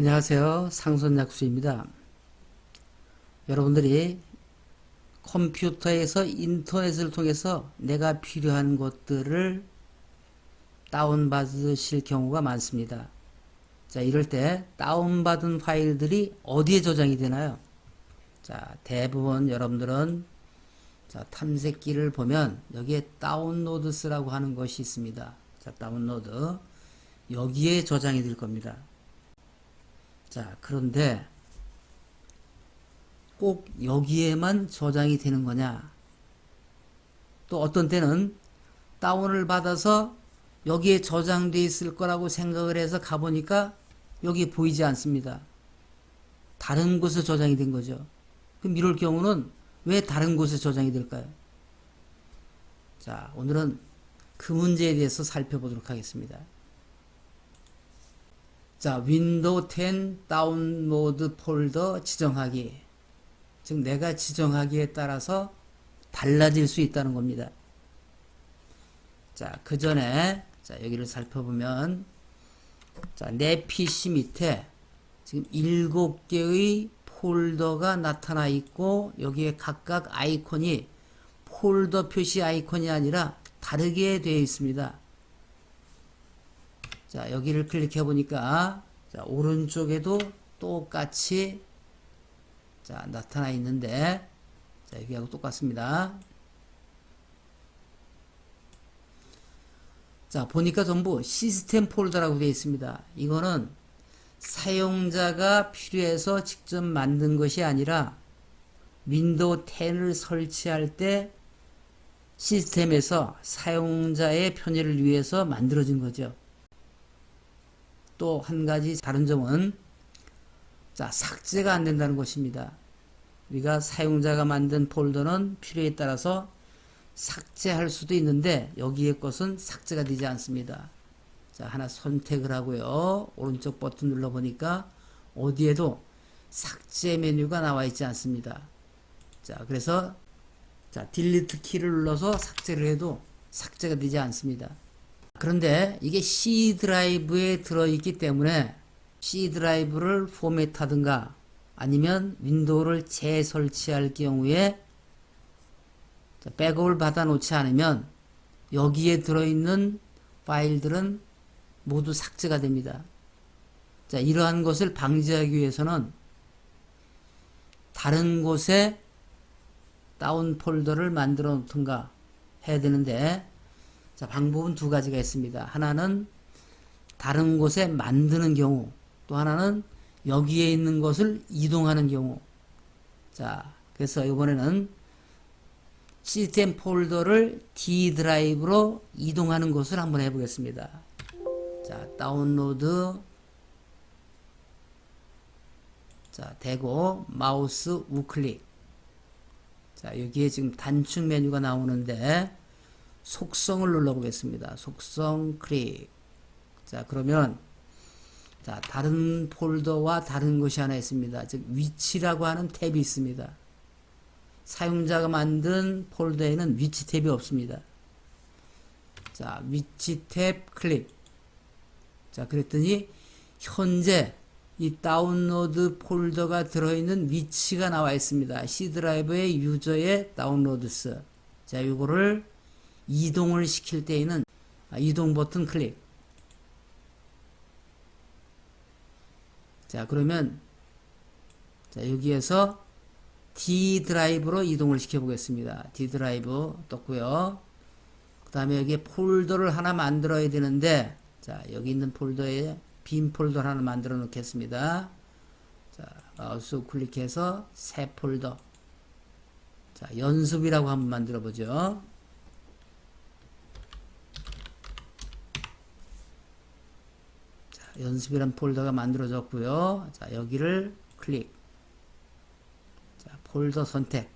안녕하세요. 상선약수입니다. 여러분들이 컴퓨터에서 인터넷을 통해서 내가 필요한 것들을 다운받으실 경우가 많습니다. 자, 이럴 때 다운받은 파일들이 어디에 저장이 되나요? 자, 대부분 여러분들은 자, 탐색기를 보면 여기에 다운로드스라고 하는 것이 있습니다. 자, 다운로드. 여기에 저장이 될 겁니다. 자, 그런데 꼭 여기에만 저장이 되는 거냐? 또 어떤 때는 다운을 받아서 여기에 저장돼 있을 거라고 생각을 해서 가보니까 여기 보이지 않습니다. 다른 곳에 저장이 된 거죠. 그럼 이럴 경우는 왜 다른 곳에 저장이 될까요? 자, 오늘은 그 문제에 대해서 살펴보도록 하겠습니다. 자, 윈도우 10 다운로드 폴더 지정하기. 즉, 내가 지정하기에 따라서 달라질 수 있다는 겁니다. 자, 그 전에, 자, 여기를 살펴보면, 자, 내 PC 밑에 지금 7개의 폴더가 나타나 있고, 여기에 각각 아이콘이 폴더 표시 아이콘이 아니라 다르게 되어 있습니다. 자, 여기를 클릭해 보니까 자, 오른쪽에도 똑같이 자, 나타나 있는데 자, 여기하고 똑같습니다. 자, 보니까 전부 시스템 폴더라고 되어 있습니다. 이거는 사용자가 필요해서 직접 만든 것이 아니라 윈도우 10을 설치할 때 시스템에서 사용자의 편의를 위해서 만들어진 거죠. 또 한 가지 다른 점은 자, 삭제가 안 된다는 것입니다. 우리가 사용자가 만든 폴더는 필요에 따라서 삭제할 수도 있는데 여기에 것은 삭제가 되지 않습니다. 자, 하나 선택을 하고요. 오른쪽 버튼 눌러 보니까 어디에도 삭제 메뉴가 나와 있지 않습니다. 자, 그래서 자, 딜리트 키를 눌러서 삭제를 해도 삭제가 되지 않습니다. 그런데 이게 C 드라이브에 들어있기 때문에 C 드라이브를 포맷하든가 아니면 윈도우를 재설치할 경우에 백업을 받아 놓지 않으면 여기에 들어있는 파일들은 모두 삭제가 됩니다. 자, 이러한 것을 방지하기 위해서는 다른 곳에 다운 폴더를 만들어 놓든가 해야 되는데 자, 방법은 두 가지가 있습니다. 하나는 다른 곳에 만드는 경우, 또 하나는 여기에 있는 것을 이동하는 경우. 자, 그래서 이번에는 시스템 폴더를 D 드라이브로 이동하는 것을 한번 해보겠습니다. 자, 다운로드. 자, 되고, 마우스 우클릭. 자, 여기에 지금 단축 메뉴가 나오는데, 속성을 눌러보겠습니다. 속성 클릭. 자, 그러면, 자, 다른 폴더와 다른 것이 하나 있습니다. 즉, 위치라고 하는 탭이 있습니다. 사용자가 만든 폴더에는 위치 탭이 없습니다. 자, 위치 탭 클릭. 자, 그랬더니, 현재 이 다운로드 폴더가 들어있는 위치가 나와 있습니다. C 드라이브의 유저의 다운로드스. 자, 이거를 이동을 시킬 때에는 이동 버튼 클릭. 자, 그러면 자, 여기에서 D 드라이브로 이동을 시켜 보겠습니다. D 드라이브 떴고요. 그다음에 여기에 폴더를 하나 만들어야 되는데 자, 여기 있는 폴더에 빈 폴더 하나 만들어 놓겠습니다. 자, 마우스 클릭해서 새 폴더. 자, 연습이라고 한번 만들어 보죠. 연습이란 폴더가 만들어졌고요. 자, 여기를 클릭. 자, 폴더 선택.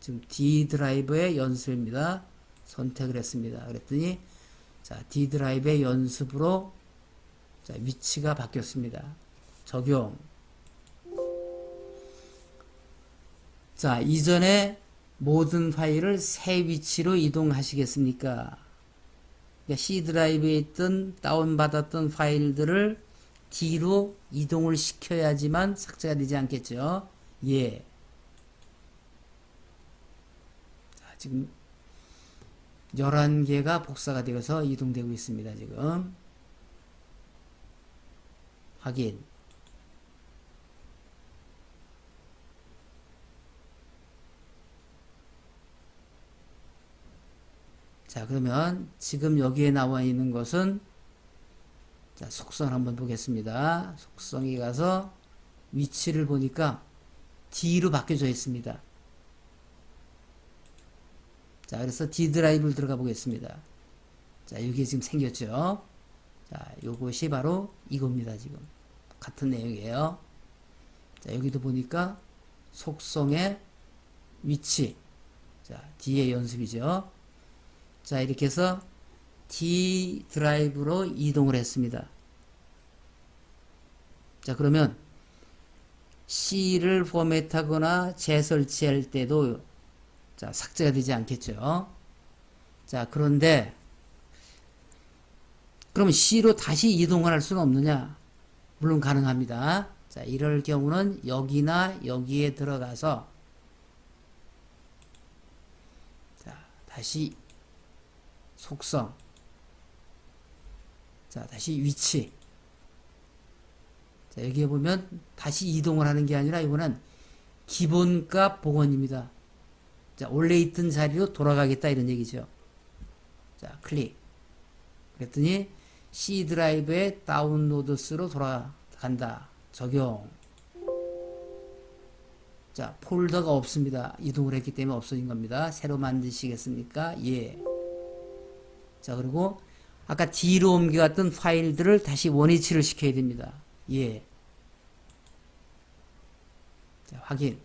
지금 D 드라이브의 연습입니다. 선택을 했습니다. 그랬더니 자, D 드라이브의 연습으로 자, 위치가 바뀌었습니다. 적용. 자, 이전에 모든 파일을 새 위치로 이동하시겠습니까? 그러니까 C 드라이브에 있던 다운받았던 파일들을 D로 이동을 시켜야지만 삭제가 되지 않겠죠. 예. 자, 지금 11개가 복사가 되어서 이동되고 있습니다. 지금. 확인. 자, 그러면 지금 여기에 나와 있는 것은 자, 속성을 한번 보겠습니다. 속성에 가서 위치를 보니까 D로 바뀌어져 있습니다. 자, 그래서 D 드라이브를 들어가 보겠습니다. 자, 여기 지금 생겼죠? 자, 요것이 바로 이겁니다, 지금. 같은 내용이에요. 자, 여기도 보니까 속성의 위치. 자, D의 연습이죠. 자, 이렇게 해서 D 드라이브로 이동을 했습니다. 자, 그러면 C를 포맷하거나 재설치할 때도 자, 삭제가 되지 않겠죠. 자, 그런데 그러면 C로 다시 이동을 할 수는 없느냐? 물론 가능합니다. 자, 이럴 경우는 여기나 여기에 들어가서 자, 다시 속성 자, 다시 위치 자, 여기에 보면 다시 이동을 하는 게 아니라 이거는 기본값 복원입니다. 자, 원래 있던 자리로 돌아가겠다 이런 얘기죠. 자, 클릭. 그랬더니 C 드라이브의 다운로드스로 돌아간다. 적용. 자, 폴더가 없습니다. 이동을 했기 때문에 없어진 겁니다. 새로 만드시겠습니까? 예. 자, 그리고 아까 D로 옮겨갔던 파일들을 다시 원위치를 시켜야 됩니다. 예. 자, 확인.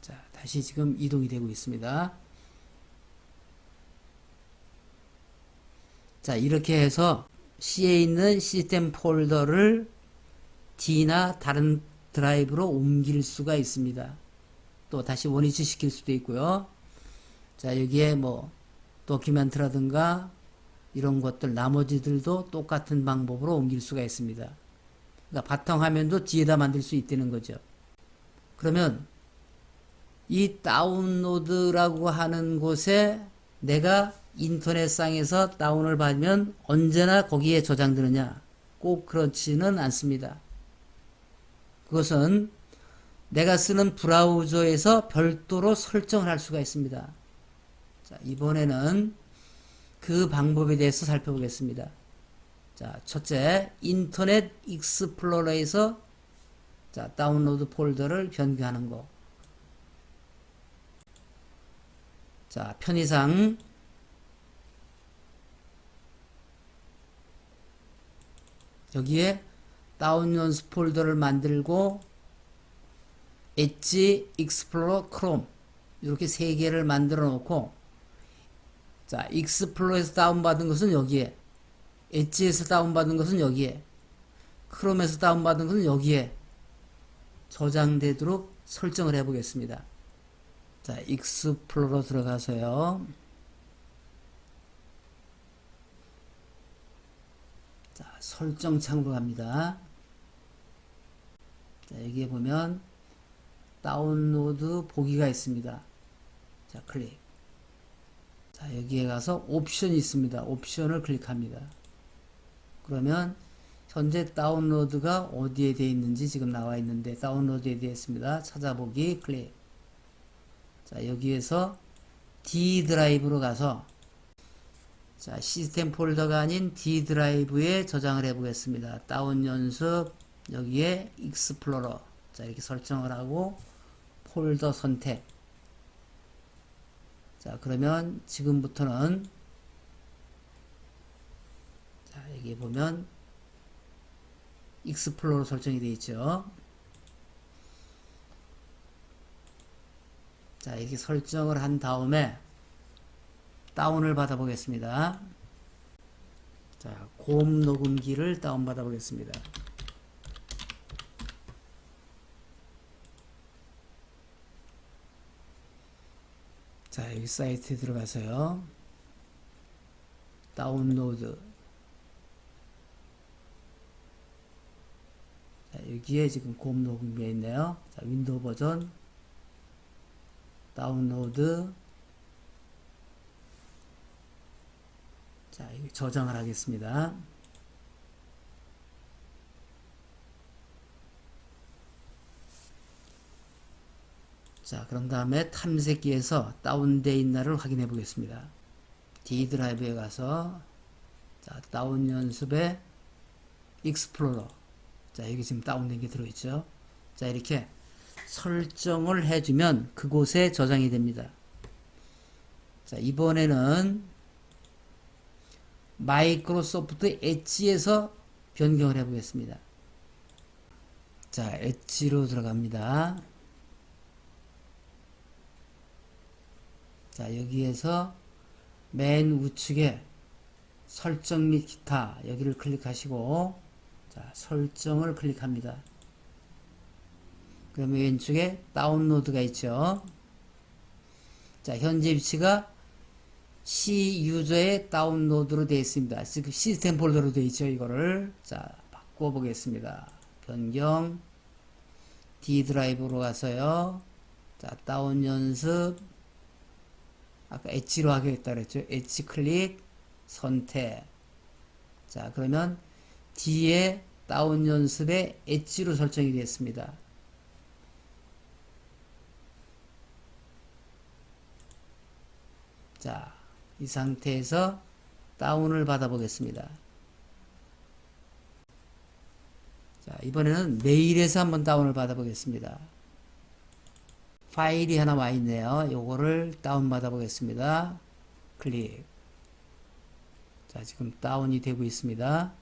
자, 다시 지금 이동이 되고 있습니다. 자, 이렇게 해서 C에 있는 시스템 폴더를 D나 다른 드라이브로 옮길 수가 있습니다. 또 다시 원위치 시킬 수도 있고요. 자, 여기에 뭐 도큐멘트라든가 이런 것들 나머지들도 똑같은 방법으로 옮길 수가 있습니다. 그러니까 바탕 화면도 뒤에다 만들 수 있다는 거죠. 그러면 이 다운로드라고 하는 곳에 내가 인터넷상에서 다운을 받으면 언제나 거기에 저장되느냐? 꼭 그렇지는 않습니다. 그것은 내가 쓰는 브라우저에서 별도로 설정을 할 수가 있습니다. 자, 이번에는 그 방법에 대해서 살펴보겠습니다. 자, 첫째, 인터넷 익스플로러에서 자, 다운로드 폴더를 변경하는 거. 자, 편의상 여기에 다운 연습 폴더를 만들고 엣지 익스플로러 크롬 이렇게 세 개를 만들어 놓고 자 익스플로러에서 다운받은 것은 여기에 엣지에서 다운받은 것은 여기에 크롬에서 다운받은 것은 여기에 저장되도록 설정을 해 보겠습니다 자 익스플로러 들어가서요 자, 설정 창으로 갑니다. 자, 여기에 보면 다운로드 보기가 있습니다. 자, 클릭. 자, 여기에 가서 옵션이 있습니다. 옵션을 클릭합니다. 그러면 현재 다운로드가 어디에 되어 있는지 지금 나와 있는데 다운로드에 되어 있습니다. 찾아보기 클릭. 자, 여기에서 D 드라이브로 가서 자, 시스템 폴더가 아닌 D 드라이브에 저장을 해 보겠습니다. 다운 연습 여기에 익스플로러 자, 이렇게 설정을 하고 폴더 선택 자, 그러면 지금부터는 자, 여기 보면 익스플로러 설정이 되어 있죠. 자, 이렇게 설정을 한 다음에 다운을 받아 보겠습니다. 자, 곰 녹음기를 다운 받아 보겠습니다. 자, 여기 사이트에 들어가서요. 다운로드. 자, 여기에 지금 곰 녹음이 있네요. 자, 윈도우 버전. 다운로드. 자, 저장을 하겠습니다. 자, 그런 다음에 탐색기에서 다운되어 있나를 확인해 보겠습니다. D 드라이브에 가서 자, 다운 연습에 익스플로러. 자, 여기 지금 다운된 게 들어있죠. 자, 이렇게 설정을 해주면 그곳에 저장이 됩니다. 자, 이번에는 마이크로소프트 엣지에서 변경을 해보겠습니다. 자, 엣지로 들어갑니다. 자, 여기에서 맨 우측에 설정 및 기타 여기를 클릭하시고 자, 설정을 클릭합니다. 그러면 왼쪽에 다운로드가 있죠. 자, 현재 위치가 C 유저의 다운로드로 되어 있습니다. 지금 시스템 폴더로 되어 있죠. 이거를 자 바꿔 보겠습니다. 변경 D 드라이브로 가서요. 자 다운 연습 아까 엣지로 하겠다 그랬죠. 엣지 클릭 선택 자 그러면 D에 다운 연습에 엣지로 설정이 되었습니다. 자, 이 상태에서 다운을 받아 보겠습니다. 자, 이번에는 메일에서 한번 다운을 받아 보겠습니다. 파일이 하나 와 있네요. 요거를 다운 받아 보겠습니다. 클릭. 자, 지금 다운이 되고 있습니다.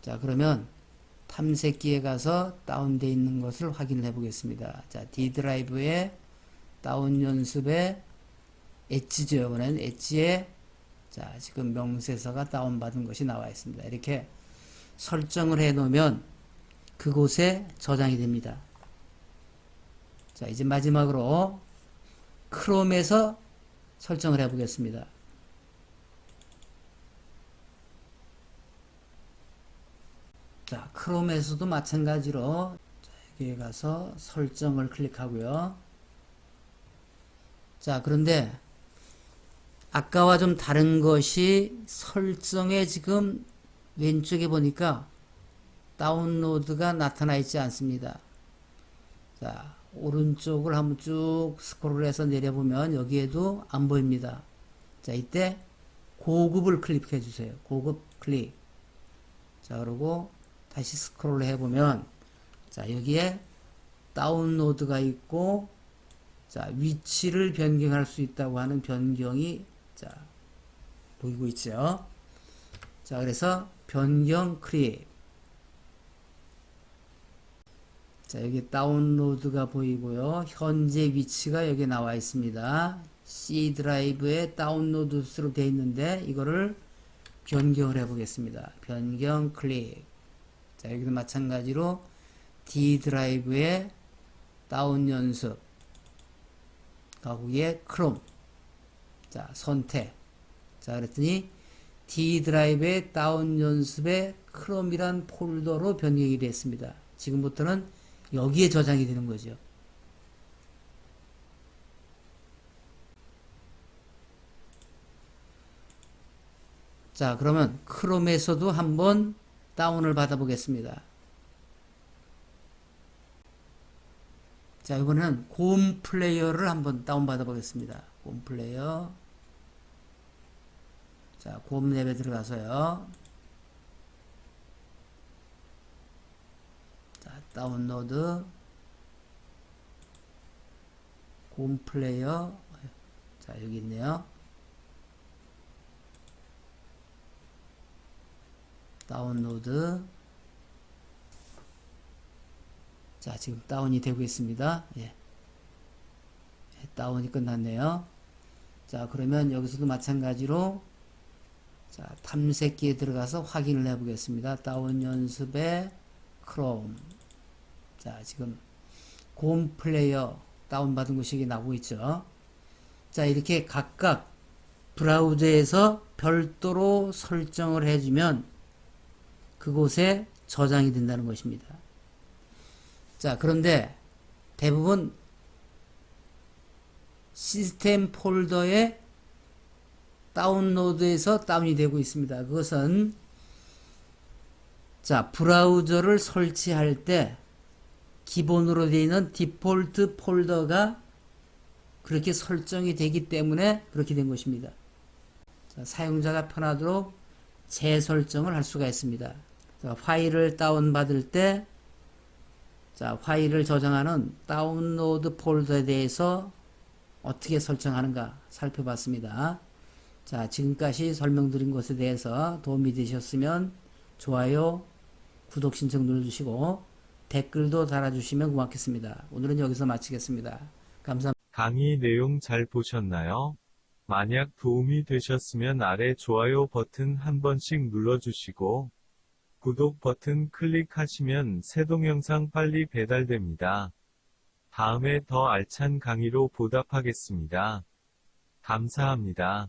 자, 그러면 탐색기에 가서 다운되어 있는 것을 확인을 해 보겠습니다. 자, D 드라이브에 다운 연습에 엣지죠. 이번엔 엣지에 자, 지금 명세서가 다운받은 것이 나와 있습니다. 이렇게 설정을 해 놓으면 그곳에 저장이 됩니다. 자, 이제 마지막으로 크롬에서 설정을 해 보겠습니다. 자, 크롬에서도 마찬가지로 자, 여기에 가서 설정을 클릭하고요. 자, 그런데 아까와 좀 다른 것이 설정에 지금 왼쪽에 보니까 다운로드가 나타나 있지 않습니다. 자, 오른쪽을 한번 쭉 스크롤 해서 내려보면 여기에도 안 보입니다. 자, 이때 고급을 클릭해 주세요. 고급 클릭. 자, 그리고 다시 스크롤 해보면 자 여기에 다운로드가 있고 자 위치를 변경할 수 있다고 하는 변경이 자 보이고 있죠? 자 그래서 변경 클릭 자 여기 다운로드가 보이고요. 현재 위치가 여기 나와 있습니다. C 드라이브에 다운로드스로 되어 있는데 이거를 변경을 해 보겠습니다. 변경 클릭. 자, 여기도 마찬가지로 D 드라이브에 다운 연습. 가구에 크롬 자 선택 자 그랬더니 D 드라이브에 다운 연습에 크롬이란 폴더로 변경이 됐습니다. 지금부터는 여기에 저장이 되는 거죠. 자 그러면 크롬에서도 한번 다운을 받아 보겠습니다. 자, 이번에는 곰 플레이어를 한번 다운 받아 보겠습니다. 곰 플레이어. 자, 곰 랩에 들어가서요. 자, 다운로드. 곰 플레이어. 자, 여기 있네요. 다운로드 자 지금 다운이 되고 있습니다 예. 다운이 끝났네요 자 그러면 여기서도 마찬가지로 자 탐색기에 들어가서 확인을 해 보겠습니다 다운 연습에 크롬 자 지금 곰 플레이어 다운받은 여기 나오고 있죠. 자, 이렇게 각각 브라우저에서 별도로 설정을 해주면 그곳에 저장이 된다는 것입니다. 자, 그런데 대부분 시스템 폴더에 다운로드에서 다운이 되고 있습니다. 그것은 자, 브라우저를 설치할 때 기본으로 되어 있는 디폴트 폴더가 그렇게 설정이 되기 때문에 그렇게 된 것입니다. 자, 사용자가 편하도록 재설정을 할 수가 있습니다. 자, 파일을 다운받을 때 자, 파일을 저장하는 다운로드 폴더에 대해서 어떻게 설정하는가 살펴봤습니다. 자, 지금까지 설명드린 것에 대해서 도움이 되셨으면 좋아요, 구독 신청 눌러주시고 댓글도 달아주시면 고맙겠습니다. 오늘은 여기서 마치겠습니다. 감사합니다. 강의 내용 잘 보셨나요? 만약 도움이 되셨으면 아래 좋아요 버튼 한 번씩 눌러주시고, 구독 버튼 클릭하시면 새 동영상 빨리 배달됩니다. 다음에 더 알찬 강의로 보답하겠습니다. 감사합니다.